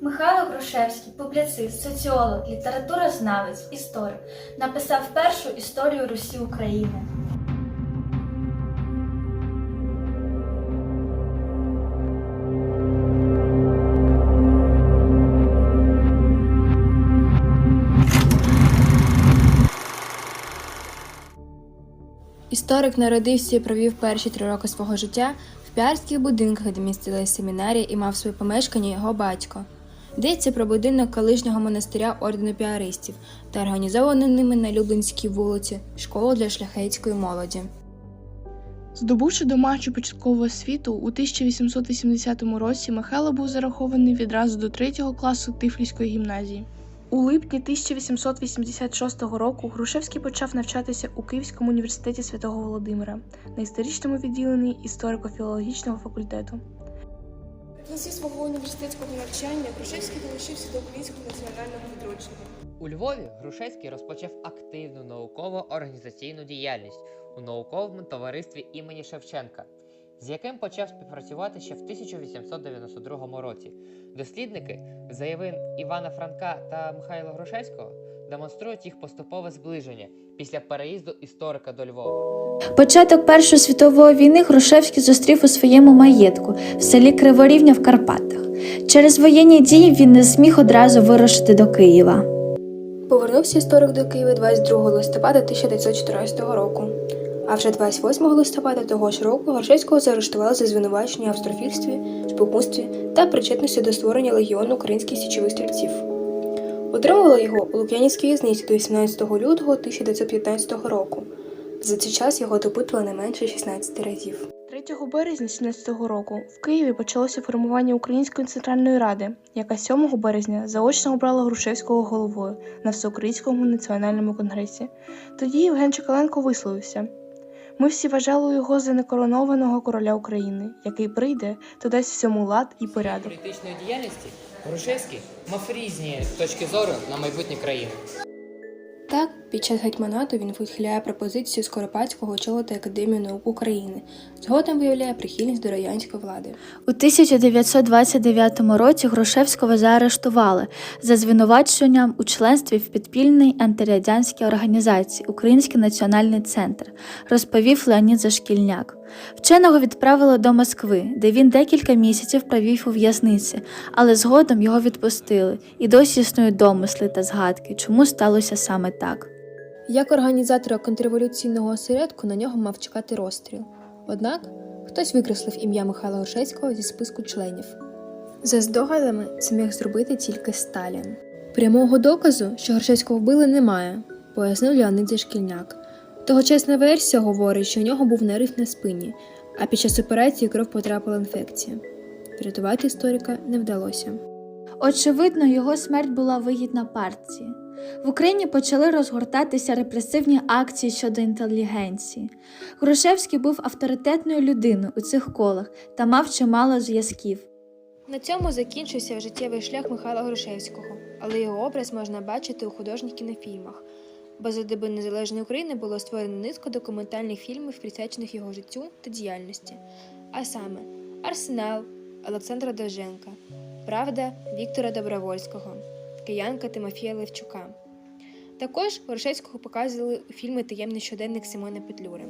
Михайло Грушевський, публіцист, соціолог, літературознавець, історик, написав першу історію Русі України. Історик народився і провів перші три роки свого життя в піарських будинках, де містилася семінарія і мав своє помешкання його батько. Йдеться про будинок колишнього монастиря ордену піаристів та організовану ними на Люблинській вулиці школу для шляхетської молоді. Здобувши домашню початкову освіту, у 1880 році Михайло був зарахований відразу до третього класу Тифліської гімназії. У липні 1886 року Грушевський почав навчатися у Київському університеті святого Володимира на історичному відділенні історико-філологічного факультету. Кінці свого університетського навчання Грушевський долучився до українського національного відродження. У Львові Грушевський розпочав активну науково-організаційну діяльність у науковому товаристві імені Шевченка, з яким почав співпрацювати ще в 1892 році. Дослідники, заяви Івана Франка та Михайла Грушевського, демонструють їх поступове зближення після переїзду історика до Львова. Початок Першої світової війни Грушевський зустрів у своєму маєтку в селі Криворівня в Карпатах. Через воєнні дії він не зміг одразу вирушити до Києва. Повернувся історик до Києва 22 листопада 1914 року. А вже 28 листопада того ж року Грушевського заарештували за звинувачення в австрофільстві, спокусстві та причетності до створення легіону українських січових стрільців. Утримували його у Лук'янівській в'язниці до 18 лютого 1915 року. За цей час його допитували не менше 16 разів. 3 березня 17 року в Києві почалося формування Української центральної ради, яка 7 березня заочно обрала Грушевського головою на всеукраїнському національному конгресі. Тоді Євген Чекаленко висловився: ми всі вважали його за некоронованого короля України, який прийде, то дасть всьому лад і порядок. політичної діяльності Грушевський мав різні точки зору на майбутнє країни. Так, під час гетьманату він відхиляє пропозицію Скоропадського очолити Академію наук України, згодом виявляє прихильність до радянської влади. У 1929 році Грушевського заарештували за звинуваченням у членстві в підпільній антирадянській організації Український національний центр, розповів Леонід Зашкільняк. Вченого відправили до Москви, де він декілька місяців провів у в'язниці, але згодом його відпустили, і досі існують домисли та згадки, чому сталося саме так. Як організатора контрреволюційного осередку на нього мав чекати розстріл. Однак хтось викреслив ім'я Михайла Грушевського зі списку членів. За здогадами, це міг зробити тільки Сталін. Прямого доказу, що Грушевського вбили, немає, пояснив Леонид Зашкільняк. Тогочасна версія говорить, що у нього був нарив на спині, а під час операції кров потрапила інфекція. Врятувати історика не вдалося. Очевидно, його смерть була вигідна партії. В Україні почали розгортатися репресивні акції щодо інтелігенції. Грушевський був авторитетною людиною у цих колах та мав чимало зв'язків. На цьому закінчився життєвий шлях Михайла Грушевського, але його образ можна бачити у художніх кінофільмах. Бо за доби незалежної України було створено низку документальних фільмів, присвячених його життю та діяльності, а саме Арсенал Олександра Довженка, Правда Віктора Добровольського, Киянка Тимофія Левчука. Також Грушевського показували у фільмі Таємний щоденник Симона Петлюри.